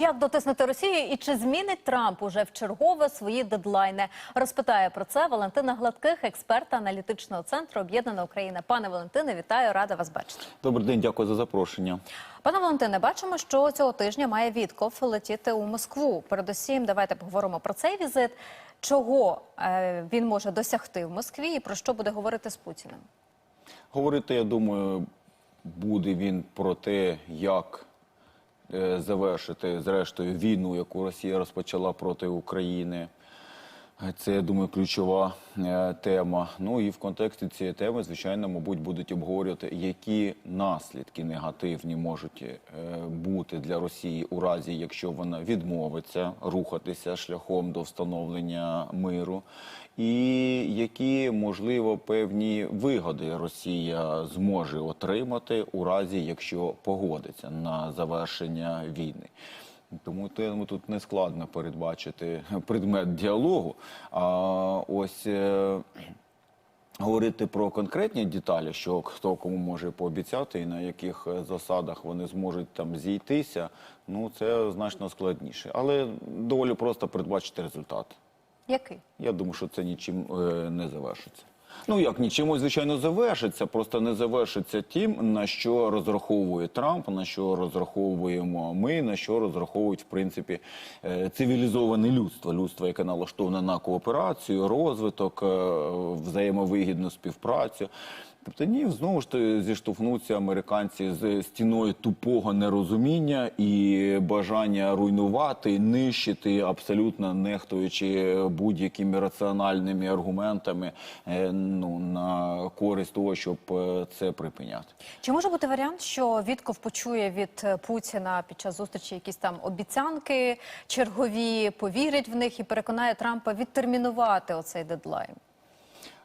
Як дотиснути Росію і чи змінить Трамп уже в чергове свої дедлайни? Розпитає про це Валентина Гладких, експерта аналітичного центру Об'єднана Україна. Пане Валентине, вітаю, рада вас бачити. Добрий день, дякую за запрошення. Пане Валентине, бачимо, що цього тижня має Вітков летіти у Москву. Передусім, давайте поговоримо про цей візит. Чого е, він може досягти в Москві і про що буде говорити з Путіним? Говорити, я думаю, буде він про те, як завершити зрештою війну, яку Росія розпочала проти України. Це, я думаю, ключова е, тема. Ну і в контексті цієї теми, звичайно, мабуть, будуть обговорювати, які наслідки негативні можуть е, бути для Росії у разі, якщо вона відмовиться рухатися шляхом до встановлення миру, і які можливо певні вигоди Росія зможе отримати у разі, якщо погодиться на завершення війни. Тому тому тут не складно передбачити предмет діалогу. А ось е, говорити про конкретні деталі, що хто кому може пообіцяти і на яких е, засадах вони зможуть там зійтися, ну це значно складніше. Але доволі просто передбачити результат. Який? Я думаю, що це нічим е, не завершиться. Ну як нічим, звичайно, завершиться, просто не завершиться тим, на що розраховує Трамп, на що розраховуємо ми, на що розраховують в принципі е, цивілізоване людство, людство, яке налаштоване на кооперацію, розвиток, е, взаємовигідну співпрацю. Тобто ні, знову ж зіштовхнуться американці з стіною тупого нерозуміння і бажання руйнувати, нищити, абсолютно нехтуючи будь-якими раціональними аргументами е, ну, на користь того, щоб е, це припиняти. Чи може бути варіант, що Вітков почує від е, Путіна під час зустрічі якісь там обіцянки чергові, повірить в них і переконає Трампа відтермінувати оцей дедлайн?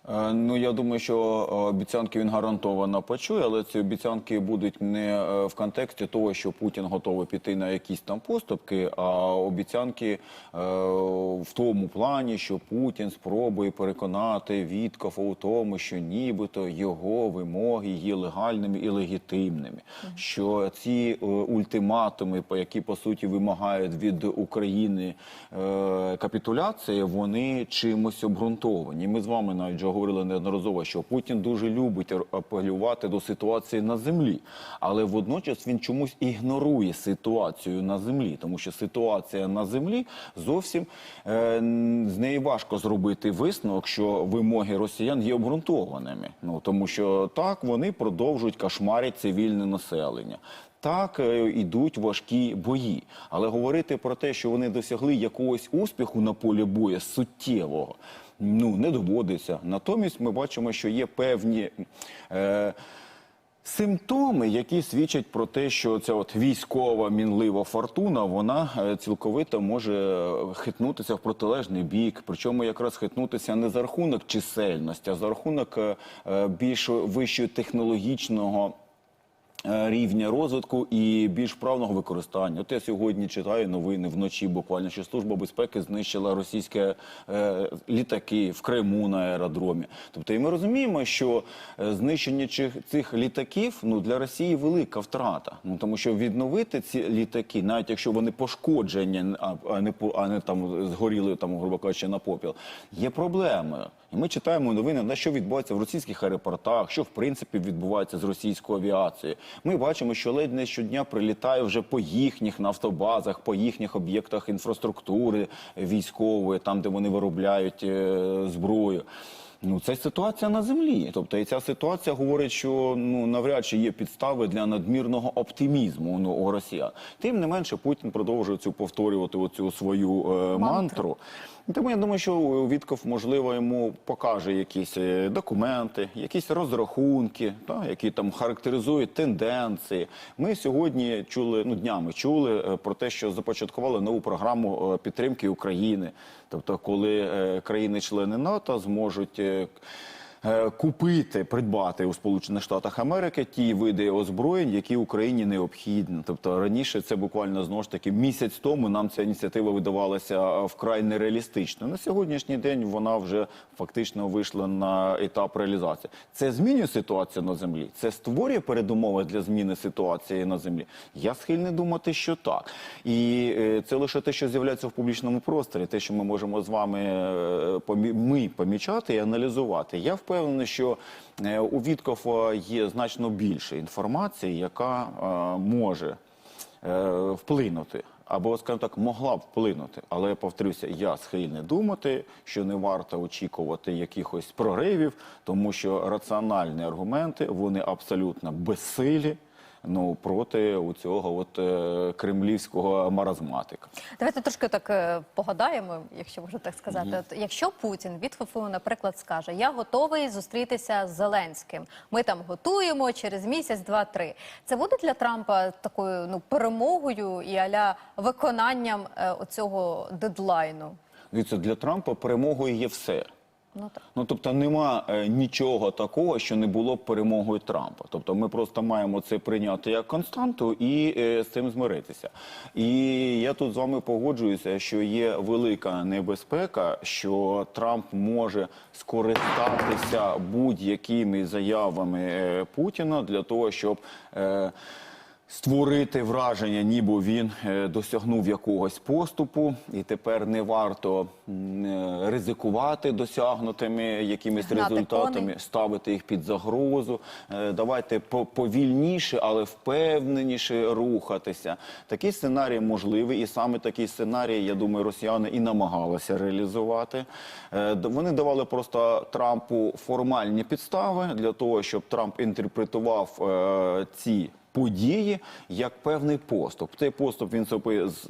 Е, Ну, я думаю, що е, обіцянки він гарантовано почує, але ці обіцянки будуть не е, в контексті того, що Путін готовий піти на якісь там поступки, а обіцянки в тому плані, що Путін спробує переконати Віткофа у тому, що нібито його вимоги є легальними і легітимними, що ці ультиматуми, по які по суті вимагають від України капітуляції, вони чимось обґрунтовані. Ми з вами навіть говорили неодноразово, що Путін дуже любить апелювати до ситуації на землі, але водночас він чомусь ігнорує ситуацію на землі, тому що ситуація на землі зовсім е, з неї важко зробити висновок, що вимоги росіян є обґрунтованими. Ну тому що так вони продовжують кошмарити цивільне населення. Так, е, ідуть важкі бої, але говорити про те, що вони досягли якогось успіху на полі бою суттєвого, ну не доводиться. Натомість ми бачимо, що є певні. Е, Симптоми, які свідчать про те, що ця от військова мінлива фортуна, вона е, цілковито може хитнутися в протилежний бік. Причому якраз хитнутися не за рахунок чисельності, а за рахунок е, е, більш вищого технологічного. Е, Рівня розвитку і більш правного використання. От я сьогодні читаю новини вночі. Буквально що служба безпеки знищила російські е, літаки в Криму на аеродромі. Тобто, і ми розуміємо, що е, знищення цих, літаків ну для Росії велика втрата. Ну тому що відновити ці літаки, навіть якщо вони пошкоджені, а, не а не там згоріли там, грубо кажучи, на попіл, є проблемою. І ми читаємо новини, на що відбувається в російських аеропортах, що в принципі відбувається з російською авіацією. Ми бачимо, що ледь не щодня прилітає вже по їхніх нафтобазах, по їхніх об'єктах інфраструктури військової, там де вони виробляють е, зброю. Ну, це ситуація на землі. Тобто, і ця ситуація говорить, що ну навряд чи є підстави для надмірного оптимізму ну, у росіян. Тим не менше, Путін продовжує цю повторювати оцю свою е, мантру. І Тому я думаю, що Вітков, можливо, йому покаже якісь е, документи, якісь розрахунки, та, які там характеризують тенденції. Ми сьогодні чули, ну днями чули е, про те, що започаткували нову програму е, підтримки України. Тобто, коли країни-члени НАТО зможуть. Е, купити, придбати у Сполучених Штатах Америки ті види озброєнь, які Україні необхідні. Тобто раніше це буквально знову ж таки місяць тому нам ця ініціатива видавалася е, вкрай нереалістично. На сьогоднішній день вона вже фактично вийшла на етап реалізації. Це змінює ситуацію на землі. Це створює передумови для зміни ситуації на землі. Я схильний думати, що так. І е, це лише те, що з'являється в публічному просторі, те, що ми можемо з вами ми помічати і аналізувати. Я впевнений, що е, у Віткофа є значно більше інформації, яка е, може е, вплинути. Або, скажімо так, могла б вплинути. Але я повторюся, я схильний думати, що не варто очікувати якихось проривів, тому що раціональні аргументи вони абсолютно безсилі ну, проти у цього от, е, кремлівського маразматика. Давайте трошки так е, погадаємо, якщо можна так сказати. От, якщо Путін від ФФУ, наприклад, скаже: Я готовий зустрітися з Зеленським. Ми там готуємо через місяць, два-три. Це буде для Трампа такою ну перемогою і аля виконанням е, оцього дедлайну. Дивіться, для Трампа перемогою є все. Ну так. Ну тобто нема е, нічого такого, що не було б перемогою Трампа. Тобто ми просто маємо це прийняти як константу і е, з цим змиритися. І я тут з вами погоджуюся, що є велика небезпека, що Трамп може скористатися будь-якими заявами е, Путіна для того, щоб. Е, Створити враження, ніби він е, досягнув якогось поступу, і тепер не варто е, ризикувати досягнутими якимись Гнати результатами, коней. ставити їх під загрозу. Е, Давайте по- повільніше, але впевненіше рухатися. Такий сценарій можливий, і саме такий сценарій, я думаю, росіяни і намагалися реалізувати. Вони давали просто Трампу формальні підстави для того, щоб Трамп інтерпретував ці події як певний поступ. Цей поступ він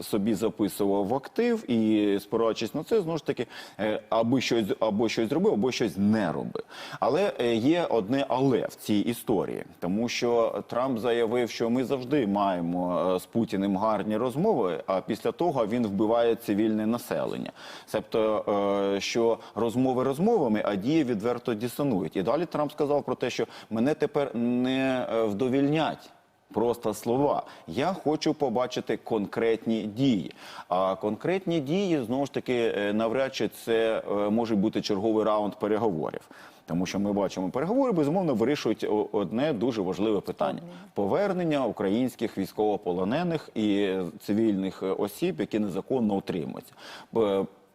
собі, записував в актив і, спираючись на це, знову ж таки, е, аби щось або щось зробив, або щось не робив. Але е, є одне але в цій історії, тому що Трамп заявив, що ми завжди маємо е, з Путіним гарні розмови, а після того він вбиває цивільне населення. Себто, що розмови розмовами, а дії відверто дисонують. І далі Трамп сказав про те, що мене тепер не вдовільнять. Просто слова. Я хочу побачити конкретні дії. А конкретні дії знову ж таки е, навряд чи це е, може бути черговий раунд переговорів. Тому що ми бачимо, переговори безумовно вирішують одне дуже важливе питання: повернення українських військовополонених і цивільних е, осіб, які незаконно утримуються.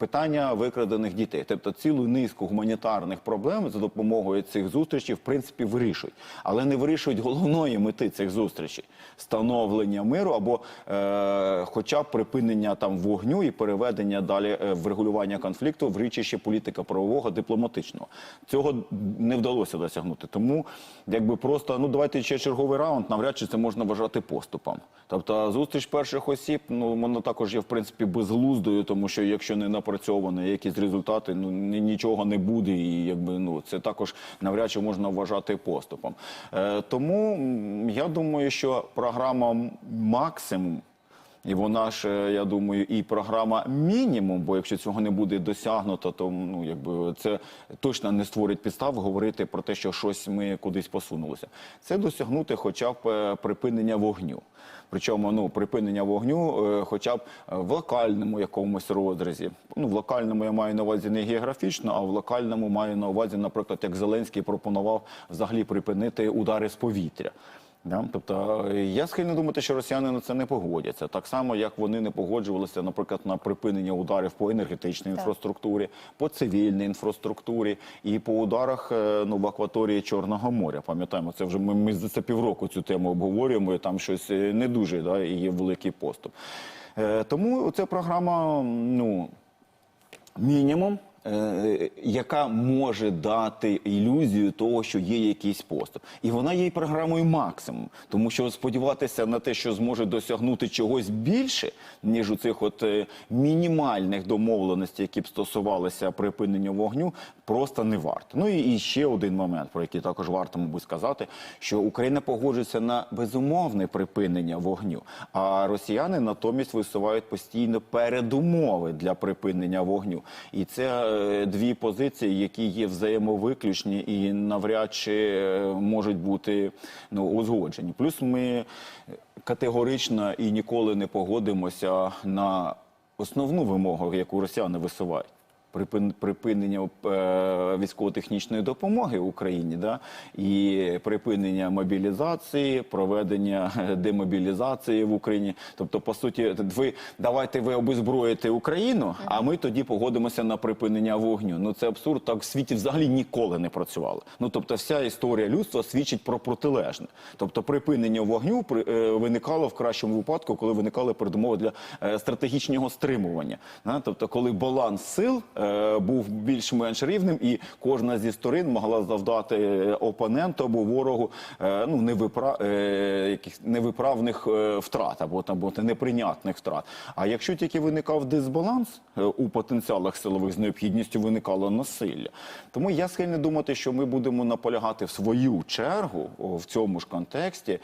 Питання викрадених дітей, тобто цілу низку гуманітарних проблем за допомогою цих зустрічей, в принципі, вирішують, але не вирішують головної мети цих зустрічей становлення миру або, е, хоча б припинення там вогню і переведення далі е, в регулювання конфлікту в річище політика правового дипломатичного. Цього не вдалося досягнути. Тому, якби просто ну давайте ще черговий раунд, навряд чи це можна вважати поступом. Тобто, зустріч перших осіб, ну воно також є в принципі безглуздою, тому що якщо не напрацьовані якісь результати, ну ні- нічого не буде, і якби ну це також навряд чи можна вважати поступом. Е, тому я думаю, що програма максимум. І вона ж, е, я думаю, і програма мінімум, бо якщо цього не буде досягнуто, то ну якби це точно не створить підстав говорити про те, що щось ми кудись посунулися. Це досягнути хоча б е, припинення вогню. Причому ну припинення вогню, е, хоча б в локальному якомусь розрізі. Ну в локальному я маю на увазі не географічно, а в локальному маю на увазі, наприклад, як Зеленський пропонував взагалі припинити удари з повітря. Да? Тобто е, я схильний думати, що росіяни на це не погодяться. Так само, як вони не погоджувалися, наприклад, на припинення ударів по енергетичній інфраструктурі, по цивільній інфраструктурі і по ударах е, ну, в акваторії Чорного моря. Пам'ятаємо, це вже ми, ми за це півроку цю тему обговорюємо, і там щось е, не дуже да, і є великий поступ. Е, тому ця програма, ну мінімум, яка може дати ілюзію того, що є якийсь поступ. І вона є програмою максимум, тому що сподіватися на те, що зможе досягнути чогось більше, ніж у цих от е, мінімальних домовленостей, які б стосувалися припинення вогню, просто не варто. Ну і, ще один момент, про який також варто, мабуть, сказати, що Україна погоджується на безумовне припинення вогню, а росіяни натомість висувають постійно передумови для припинення вогню. І це е, дві позиції, які є взаємовиключні і навряд чи е, можуть бути ну, узгоджені. Плюс ми категорично і ніколи не погодимося на основну вимогу, яку росіяни висувають. Припин- Припинення е, військово-технічної допомоги Україні, да, і припинення мобілізації, проведення е, демобілізації в Україні. Тобто, по суті, ви давайте ви обезброїте Україну, а ми тоді погодимося на припинення вогню. Ну це абсурд. Так в світі взагалі ніколи не працювало. Ну тобто, вся історія людства свідчить про протилежне. Тобто, припинення вогню е, виникало в кращому випадку, коли виникали передумови для стратегічного стримування. Тобто, коли баланс сил був більш-менш рівним, і кожна зі сторін могла завдати е, опоненту або ворогу е, ну невипра... е, яких невиправних е, втрат або там або неприйнятних втрат. А якщо тільки виникав дисбаланс е, у потенціалах силових з необхідністю виникало насилля. Тому я схильний думати, що ми будемо наполягати в свою чергу в цьому ж контексті.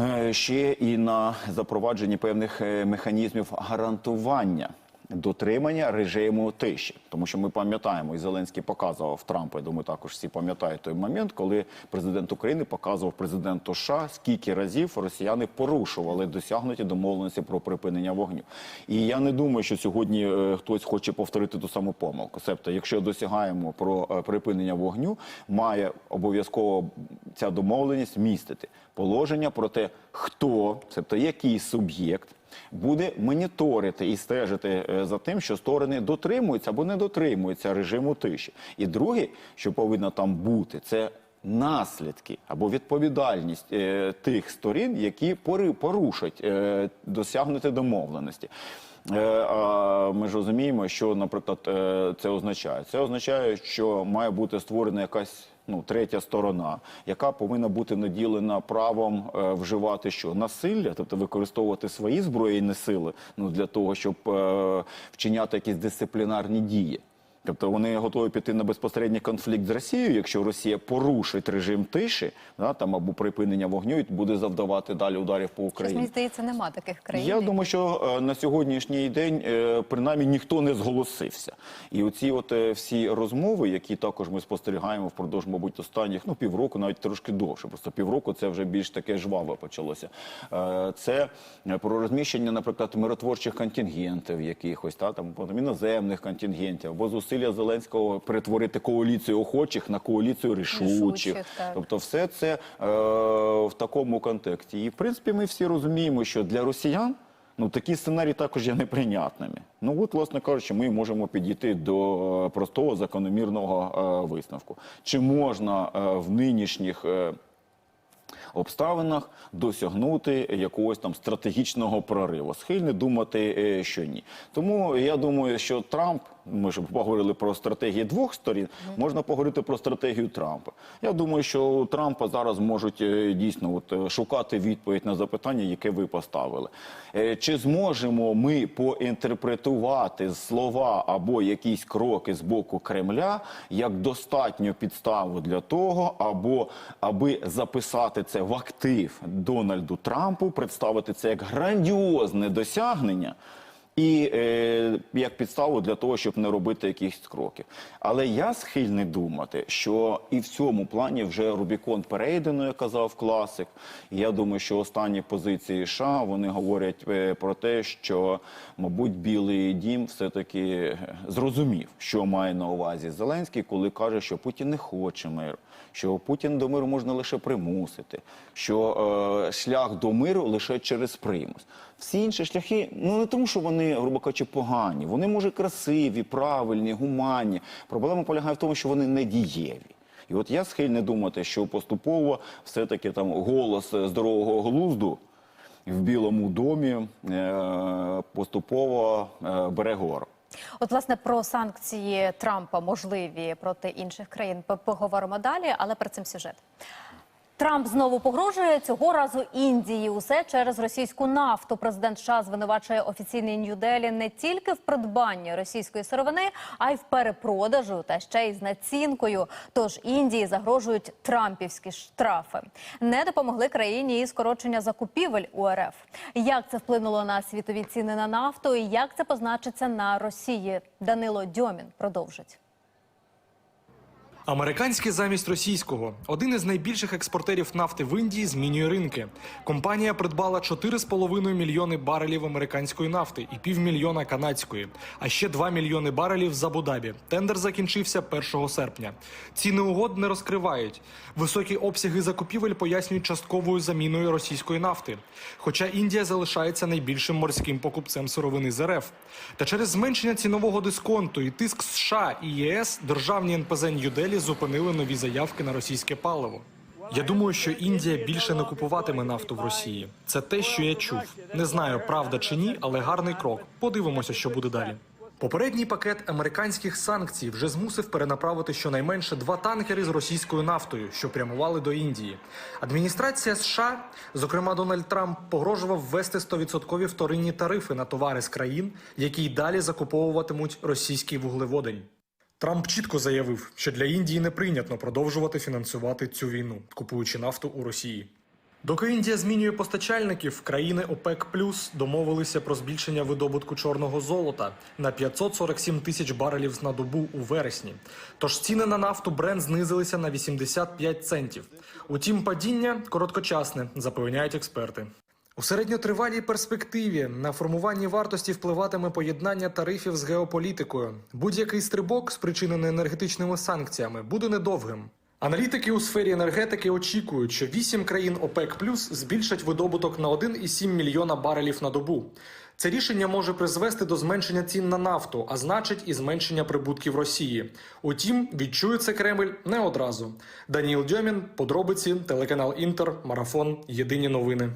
е, Ще і на запровадженні певних е, механізмів гарантування дотримання режиму тиші, тому що ми пам'ятаємо, і Зеленський показував Трампу. Я думаю, також всі пам'ятають той момент, коли президент України показував президенту США, скільки разів росіяни порушували досягнуті домовленості про припинення вогню. І я не думаю, що сьогодні е, хтось хоче повторити ту саму помилку. Себто, якщо досягаємо про е, припинення вогню, має обов'язково ця домовленість містити положення про те, хто, себто який суб'єкт буде моніторити і стежити е, за тим, що сторони дотримуються або не дотримуються режиму тиші. І друге, що повинно там бути, це наслідки або відповідальність е, тих сторін, які пори- порушать е, досягнути домовленості. А ми ж розуміємо, що, наприклад, це означає. Це означає, що має бути створена якась ну, третя сторона, яка повинна бути наділена правом е, вживати що насилля, тобто використовувати свої збройні сили ну, для того, щоб е, вчиняти якісь дисциплінарні дії. Тобто вони готові піти на безпосередній конфлікт з Росією, якщо Росія порушить режим тиші, да, там або припинення вогню і буде завдавати далі ударів по Щось, Україні. мені здається, нема таких країн. Я думаю, що е, на сьогоднішній день е, принаймні ніхто не зголосився. І оці от е, всі розмови, які також ми спостерігаємо впродовж, мабуть, останніх ну півроку, навіть трошки довше. Просто півроку це вже більш таке жваве почалося. Це про розміщення, наприклад, миротворчих контингентів якихось, та там іноземних контингентів, або зусилля Зеленського перетворити коаліцію охочих на коаліцію рішучих. Рішучих, так. Тобто, все це е, в такому контексті. І в принципі, ми всі розуміємо, що для росіян ну такі сценарії також є неприйнятними. Ну от, власне кажучи, ми можемо підійти до е, простого закономірного е, висновку. Чи можна е, в нинішніх е, обставинах досягнути якогось там стратегічного прориву. Схильний думати, е, що ні. Тому я думаю, що Трамп, ми ж поговорили про стратегії двох сторін, можна поговорити про стратегію Трампа. Я думаю, що у Трампа зараз можуть е, дійсно от, е, шукати відповідь на запитання, яке ви поставили. Е, Чи зможемо ми поінтерпретувати слова або якісь кроки з боку Кремля як достатню підставу для того, або аби записати це в актив Дональду Трампу, представити це як грандіозне досягнення. І е, як підставу для того, щоб не робити якихось кроків. Але я схильний думати, що і в цьому плані вже Рубікон перейдено, як казав класик. Я думаю, що останні позиції США вони говорять е, про те, що, мабуть, Білий Дім все-таки е, зрозумів, що має на увазі Зеленський, коли каже, що Путін не хоче миру, що Путін до миру можна лише примусити, що е, шлях до миру лише через примус. Всі інші шляхи, ну не тому, що вони, грубо кажучи, погані. Вони може красиві, правильні, гуманні. Проблема полягає в тому, що вони недієві. І от я схильний думати, що поступово все-таки там голос здорового глузду в Білому домі е, поступово е, бере гору. От, власне, про санкції Трампа можливі проти інших країн поговоримо далі, але про цим сюжет. Трамп знову погрожує цього разу Індії. Усе через російську нафту. Президент США звинувачує офіційний Нью-Делі не тільки в придбанні російської сировини, а й в перепродажу та ще й з націнкою. Тож Індії загрожують трампівські штрафи. Не допомогли країні і скорочення закупівель у РФ. Як це вплинуло на світові ціни на нафту і як це позначиться на Росії? Данило Дьомін продовжить. Американське замість російського один із найбільших експортерів нафти в Індії змінює ринки. Компанія придбала 4,5 мільйони барелів американської нафти і півмільйона канадської, а ще 2 мільйони барелів з Абу-Дабі. Тендер закінчився 1 серпня. Ціни угод не розкривають. Високі обсяги закупівель пояснюють частковою заміною російської нафти. Хоча Індія залишається найбільшим морським покупцем сировини з РФ. Та через зменшення цінового дисконту і тиск США і ЄС державні НПЗ Нью-Делі зупинили нові заявки на російське паливо. Я думаю, що Індія більше не купуватиме нафту в Росії. Це те, що я чув. Не знаю, правда чи ні, але гарний крок. Подивимося, що буде далі. Попередній пакет американських санкцій вже змусив перенаправити щонайменше два танкери з російською нафтою, що прямували до Індії. Адміністрація США, зокрема Дональд Трамп, погрожував ввести 100% вторинні тарифи на товари з країн, які й далі закуповуватимуть російський вуглеводень. Трамп чітко заявив, що для Індії не прийнятно продовжувати фінансувати цю війну, купуючи нафту у Росії. Доки Індія змінює постачальників, країни ОПЕК Плюс домовилися про збільшення видобутку чорного золота на 547 тисяч барелів на добу у вересні. Тож ціни на нафту Брент знизилися на 85 центів. Утім, падіння короткочасне, запевняють експерти. У середньотривалій перспективі на формуванні вартості впливатиме поєднання тарифів з геополітикою. Будь-який стрибок, спричинений енергетичними санкціями, буде недовгим. Аналітики у сфері енергетики очікують, що 8 країн ОПЕК плюс збільшать видобуток на 1,7 мільйона барелів на добу. Це рішення може призвести до зменшення цін на нафту, а значить і зменшення прибутків Росії. Утім, відчує це Кремль не одразу. Даніл Дьомін, подробиці, телеканал Інтер, марафон. Єдині новини.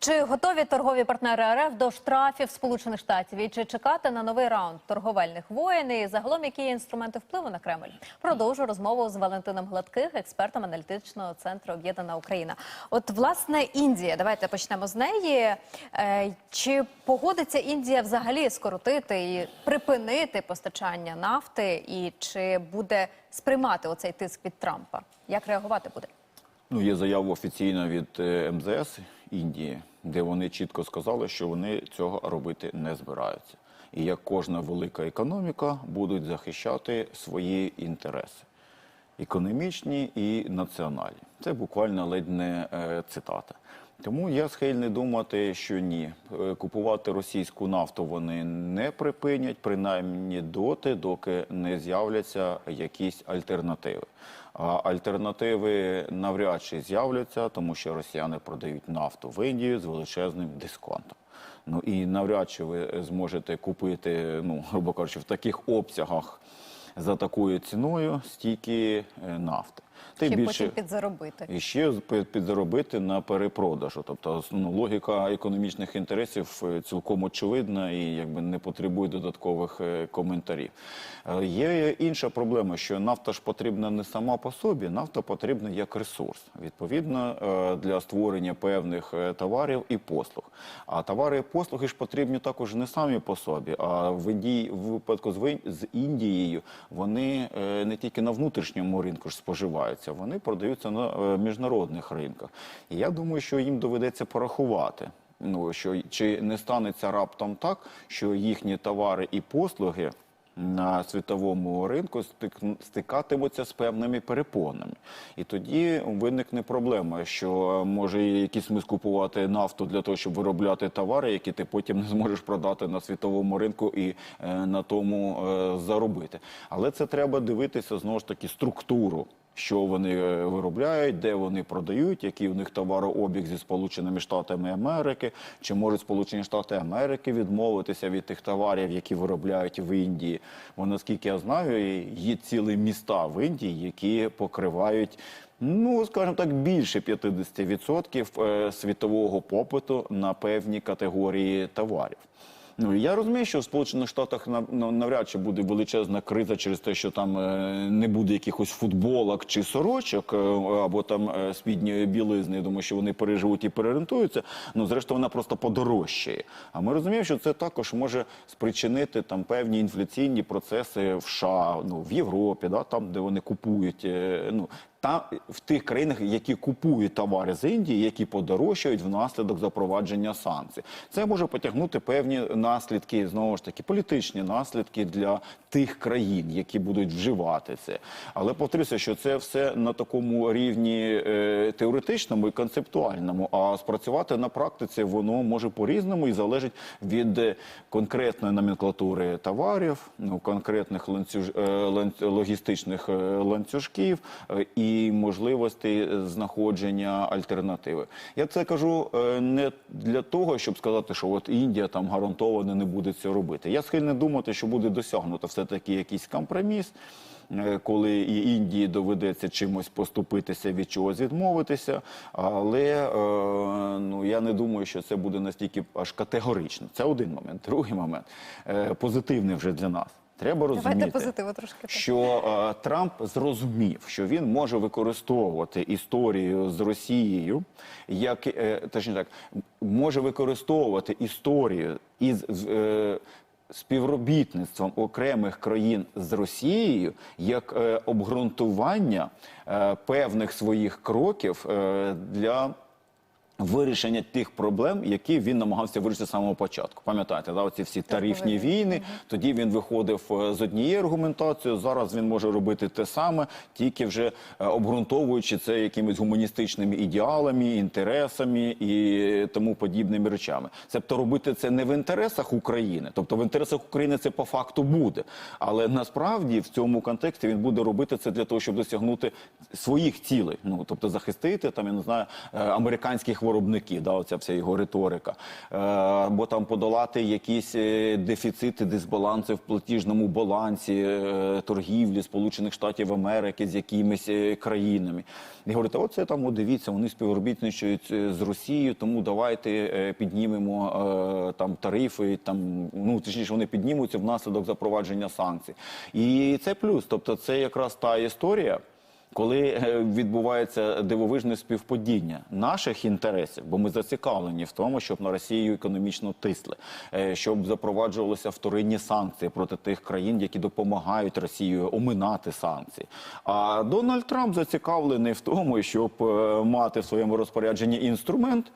Чи готові торгові партнери РФ до штрафів Сполучених Штатів і чи чекати на новий раунд торговельних воєн? І загалом які є інструменти впливу на Кремль? Продовжу розмову з Валентином Гладких, експертом аналітичного центру Об'єднана Україна. От власне Індія, давайте почнемо з неї. Е, Чи погодиться Індія взагалі скоротити і припинити постачання нафти, і чи буде сприймати оцей тиск від Трампа? Як реагувати буде? Ну, є заява офіційна від е, МЗС Індії, де вони чітко сказали, що вони цього робити не збираються. І як кожна велика економіка будуть захищати свої інтереси економічні і національні. Це буквально ледь не е, цитата. Тому я схильний думати, що ні, Е, купувати російську нафту вони не припинять, принаймні доти, доки не з'являться якісь альтернативи. А альтернативи навряд чи з'являться, тому що росіяни продають нафту в Індію з величезним дисконтом. Ну і навряд чи ви зможете купити, ну грубо кажучи, в таких обсягах за такою ціною стільки е, нафти. Тим Чи більше потім підзаробити? і ще підзаробити на перепродажу. Тобто ну, логіка економічних інтересів е, цілком очевидна і якби не потребує додаткових е, коментарів. Е, Є інша проблема, що нафта ж потрібна не сама по собі, нафта потрібна як ресурс, відповідно для створення певних товарів і послуг. А товари і послуги ж потрібні також не самі по собі, а в Індії в випадку з Індією вони не тільки на внутрішньому ринку ж споживаються, вони продаються на е, міжнародних ринках. І я думаю, що їм доведеться порахувати. Ну що чи не станеться раптом так, що їхні товари і послуги на світовому ринку стик- стикатимуться з певними перепонами. І тоді виникне проблема, що е, може якісь ми скупувати нафту для того, щоб виробляти товари, які ти потім не зможеш продати на світовому ринку і е, на тому е, заробити. Але це треба дивитися знову ж таки структуру. Що вони е, виробляють, де вони продають, який у них товарообіг зі Сполученими Штатами Америки, чи можуть Сполучені Штати Америки відмовитися від тих товарів, які виробляють в Індії. Бо наскільки я знаю, є цілі міста в Індії, які покривають. Ну, скажімо так, більше 50% е, світового попиту на певні категорії товарів. Ну я розумію, що в Сполучених Штатах на- навряд чи буде величезна криза через те, що там е, не буде якихось футболок чи сорочок, е, або там е, спідньої білизни. Я думаю, що вони переживуть і переорієнтуються. Ну зрештою, вона просто подорожчає. А ми розуміємо, що це також може спричинити там певні інфляційні процеси в США, ну в Європі, да, там де вони купують. Ну та в тих країнах, які купують товари з Індії, які подорожчають внаслідок запровадження санкцій. Це може потягнути певні наслідки, знову ж таки, політичні наслідки для тих країн, які будуть вживати це. Але повторюся, що це все на такому рівні е, теоретичному і концептуальному. А спрацювати на практиці воно може по-різному і залежить від конкретної номенклатури товарів, ну конкретних ланцюж, е, логістичних е, ланцюжків е, і можливостей знаходження альтернативи. Я це кажу е, не для того, щоб сказати, що от Індія там гарантовано не буде це робити. Я схильний думати, що буде досягнуто все таки якийсь компроміс. е, Коли і Індії доведеться чимось поступитися, від чогось відмовитися, але е, ну я не думаю, що це буде настільки аж категорично. Це один момент. Другий момент позитивний вже для нас. Треба розуміти позитиву трошки. що е, Трамп зрозумів, що він може використовувати історію з Росією, як е, точніше так, може використовувати історію із з, е, співробітництвом окремих країн з Росією як е, обґрунтування е, певних своїх кроків е, для вирішення тих проблем, які він намагався вирішити з самого початку. Пам'ятаєте, да, оці всі тарифні війни. Тоді він виходив е, з однією аргументацією. Зараз він може робити те саме, тільки вже е, обґрунтовуючи це якимись гуманістичними ідеалами, інтересами і тому подібними речами. Тобто робити це не в інтересах України, тобто в інтересах України це по факту буде. Але насправді в цьому контексті він буде робити це для того, щоб досягнути своїх цілей. Ну тобто захистити там, я не знаю, е, американських виробників, да, оця вся його риторика, е, або там подолати якісь е, дефіцити, дисбаланси в платіжному балансі е, торгівлі Сполучених Штатів Америки з якимись країнами. І говорите, оце там, о, дивіться, вони співробітничають з Росією, тому давайте піднімемо там тарифи, там ну точніше вони піднімуться внаслідок запровадження санкцій. І це плюс, тобто це якраз та історія. Коли е, відбувається дивовижне співпадіння наших інтересів, бо ми зацікавлені в тому, щоб на Росію економічно тисли, е, щоб запроваджувалися вторинні санкції проти тих країн, які допомагають Росію оминати санкції. А Дональд Трамп зацікавлений в тому, щоб е, мати в своєму розпорядженні інструмент.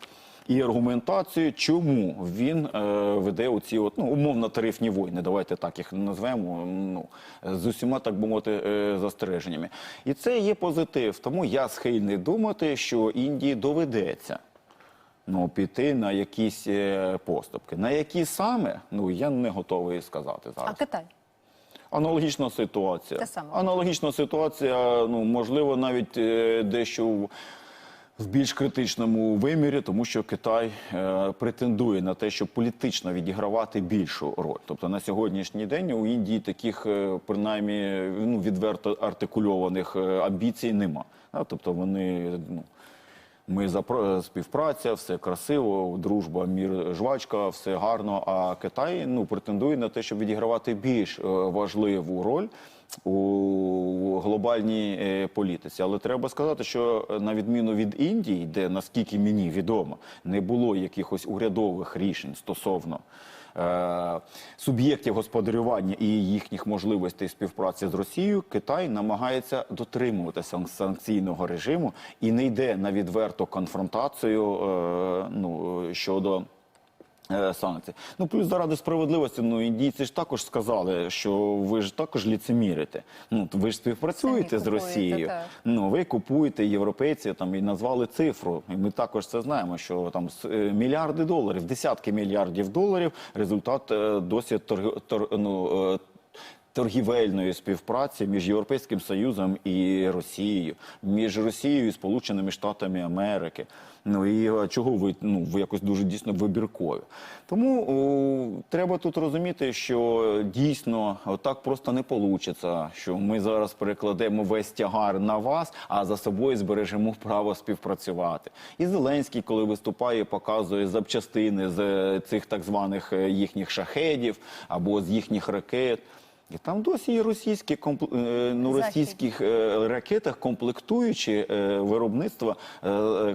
І аргументацію, чому він е, веде оці от, ну, умовно тарифні війни, давайте так їх назвемо, ну, з усіма, так би мовити, е, застереженнями. І це є позитив. Тому я схильний думати, що Індії доведеться ну, піти на якісь е, поступки. На які саме, ну я не готовий сказати зараз. А Китай? Аналогічна ситуація. Те саме. Аналогічна ситуація, ну можливо, навіть дещо в, більш критичному вимірі, тому що Китай е, претендує на те, щоб політично відігравати більшу роль. Тобто на сьогоднішній день у Індії таких, е, принаймні, ну відверто артикульованих е, амбіцій нема. Да? Тобто вони ну. Ми за співпраця, все красиво, дружба, мір, жвачка, все гарно. А Китай ну претендує на те, щоб відігравати більш е, важливу роль у глобальній е, політиці. Але треба сказати, що е, на відміну від Індії, де наскільки мені відомо, не було якихось урядових рішень стосовно. е, Суб'єктів господарювання і їхніх можливостей співпраці з Росією Китай намагається дотримуватися санкційного режиму і не йде на відверту конфронтацію ну, щодо санкцій. Ну плюс заради справедливості, ну індійці ж також сказали, що ви ж також ліцемірите. Ну ви ж співпрацюєте Самі з купуєте, Росією. так. Ну ви купуєте європейці там і назвали цифру. І ми також це знаємо, що там с- е, мільярди доларів, десятки мільярдів доларів. Результат е, досі торг, тор, ну, е, торгівельної співпраці між Європейським Союзом і Росією, між Росією і Сполученими Штатами Америки. Ну і чого ви ну ви якось дуже дійсно вибіркові? Тому о, треба тут розуміти, що дійсно так просто не вийде, що ми зараз перекладемо весь тягар на вас, а за собою збережемо право співпрацювати. І Зеленський, коли виступає, показує запчастини з е, цих так званих е, їхніх шахедів або з їхніх ракет. І там досі є російські компл- е, ну, російських е, ракетах комплектуючі е, виробництва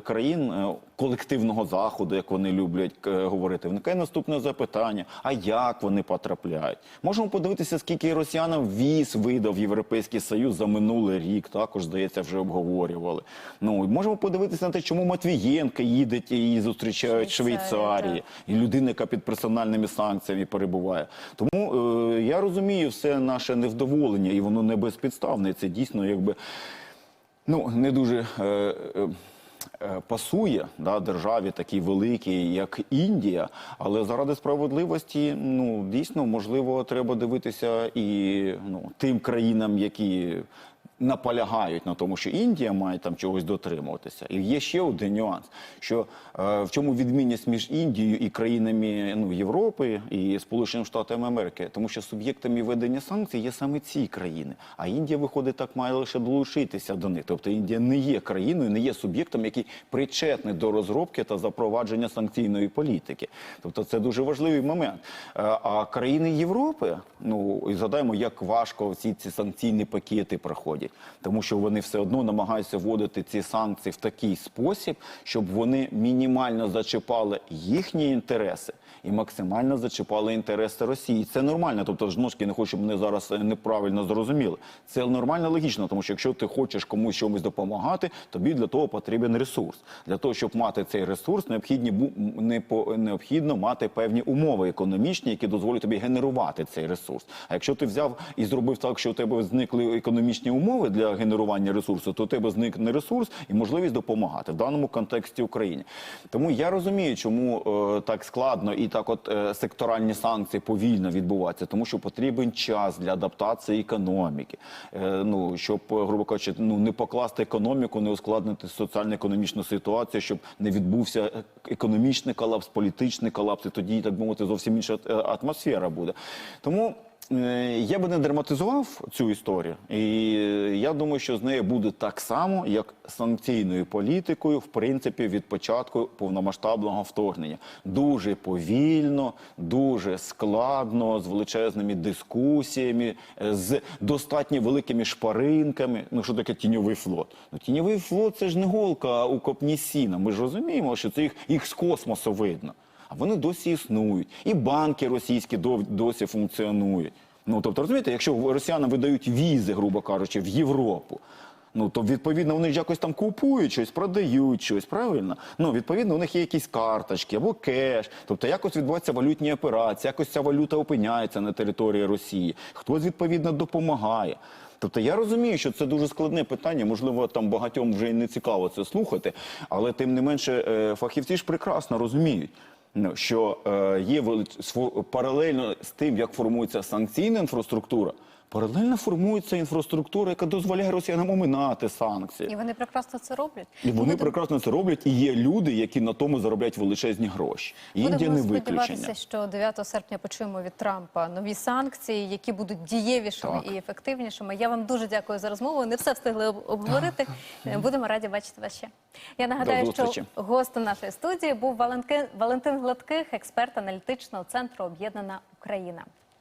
країн колективного заходу, як вони люблять говорити. Виникає наступне запитання: а як вони потрапляють? Можемо подивитися, скільки росіянам віз видав Європейський Союз за минулий рік. Також здається, вже обговорювали. Ну можемо подивитися на те, чому Матвієнка їде і її зустрічають в Швейцарії і людина, яка під персональними санкціями перебуває. Тому е, я розумію все наше невдоволення, і воно не безпідставне. Це дійсно якби ну не дуже. Е, е, е, Пасує да, державі такій великій, як Індія, але заради справедливості, ну дійсно можливо, треба дивитися і ну тим країнам, які наполягають на тому, що Індія має там чогось дотримуватися. І є ще один нюанс, що е, в чому відмінність між Індією і країнами ну, Європи і Сполученими Штатами Америки, тому що суб'єктами ведення санкцій є саме ці країни. А Індія, виходить, так має лише долучитися до них. Тобто Індія не є країною, не є суб'єктом, який причетний до розробки та запровадження санкційної політики. Тобто це дуже важливий момент. Е, А країни Європи, ну і згадаємо, як важко всі ці санкційні пакети проходять, тому що вони все одно намагаються вводити ці санкції в такий спосіб, щоб вони мінімально зачіпали їхні інтереси і максимально зачіпали інтереси Росії. Це нормально. Тобто, ж не хочу, щоб мене зараз е, неправильно зрозуміли. Це нормально, логічно, тому що якщо ти хочеш комусь чомусь допомагати, тобі для того потрібен ресурс. Для того, щоб мати цей ресурс, необхідні необхідно мати певні умови економічні, які дозволять тобі генерувати цей ресурс. А якщо ти взяв і зробив так, що у тебе зникли економічні умови для генерування ресурсу, то у тебе зникне ресурс і можливість допомагати в даному контексті Україні. Тому я розумію, чому е, так складно і так, от е, секторальні санкції повільно відбуваються, тому що потрібен час для адаптації економіки. Е, ну щоб, е, грубо кажучи, ну не покласти економіку, не ускладнити соціально-економічну ситуацію, щоб не відбувся е, економічний колапс, політичний колапс, і тоді так би мовити зовсім інша е, атмосфера буде. Тому. Е, Я би не драматизував цю історію, і е, я думаю, що з нею буде так само, як санкційною політикою, в принципі, від початку повномасштабного вторгнення. Дуже повільно, дуже складно, з величезними дискусіями, е, з достатньо великими шпаринками. Ну що таке тіньовий флот? Ну тіньовий флот це ж не голка у копні сіна. Ми ж розуміємо, що це їх, їх з космосу видно. А вони досі існують. І банки російські досі функціонують. Ну тобто, розумієте, якщо росіянам видають візи, грубо кажучи, в Європу. Ну то відповідно вони ж якось там купують щось, продають щось, правильно? Ну відповідно, у них є якісь карточки або кеш. Тобто якось відбуваються валютні операції, якось ця валюта опиняється на території Росії. Хтось відповідно допомагає. Тобто я розумію, що це дуже складне питання. Можливо, там багатьом вже і не цікаво це слухати, але тим не менше е, фахівці ж прекрасно розуміють. Ну, що е, є паралельно з тим, як формується санкційна інфраструктура, паралельно формується інфраструктура, яка дозволяє росіянам оминати санкції. І вони прекрасно це роблять. І вони Будемо- прекрасно це роблять, і є люди, які на тому заробляють величезні гроші. Індія Будемо не сподіватися, виключення. що 9 серпня почуємо від Трампа нові санкції, які будуть дієвішими Так. і ефективнішими. Я вам дуже дякую за розмову. Не все встигли об- обговорити. Будемо раді бачити вас ще. Я нагадаю, що гостем нашої студії був Валентин, Валентин Гладких, експерт аналітичного центру Об'єднана Україна.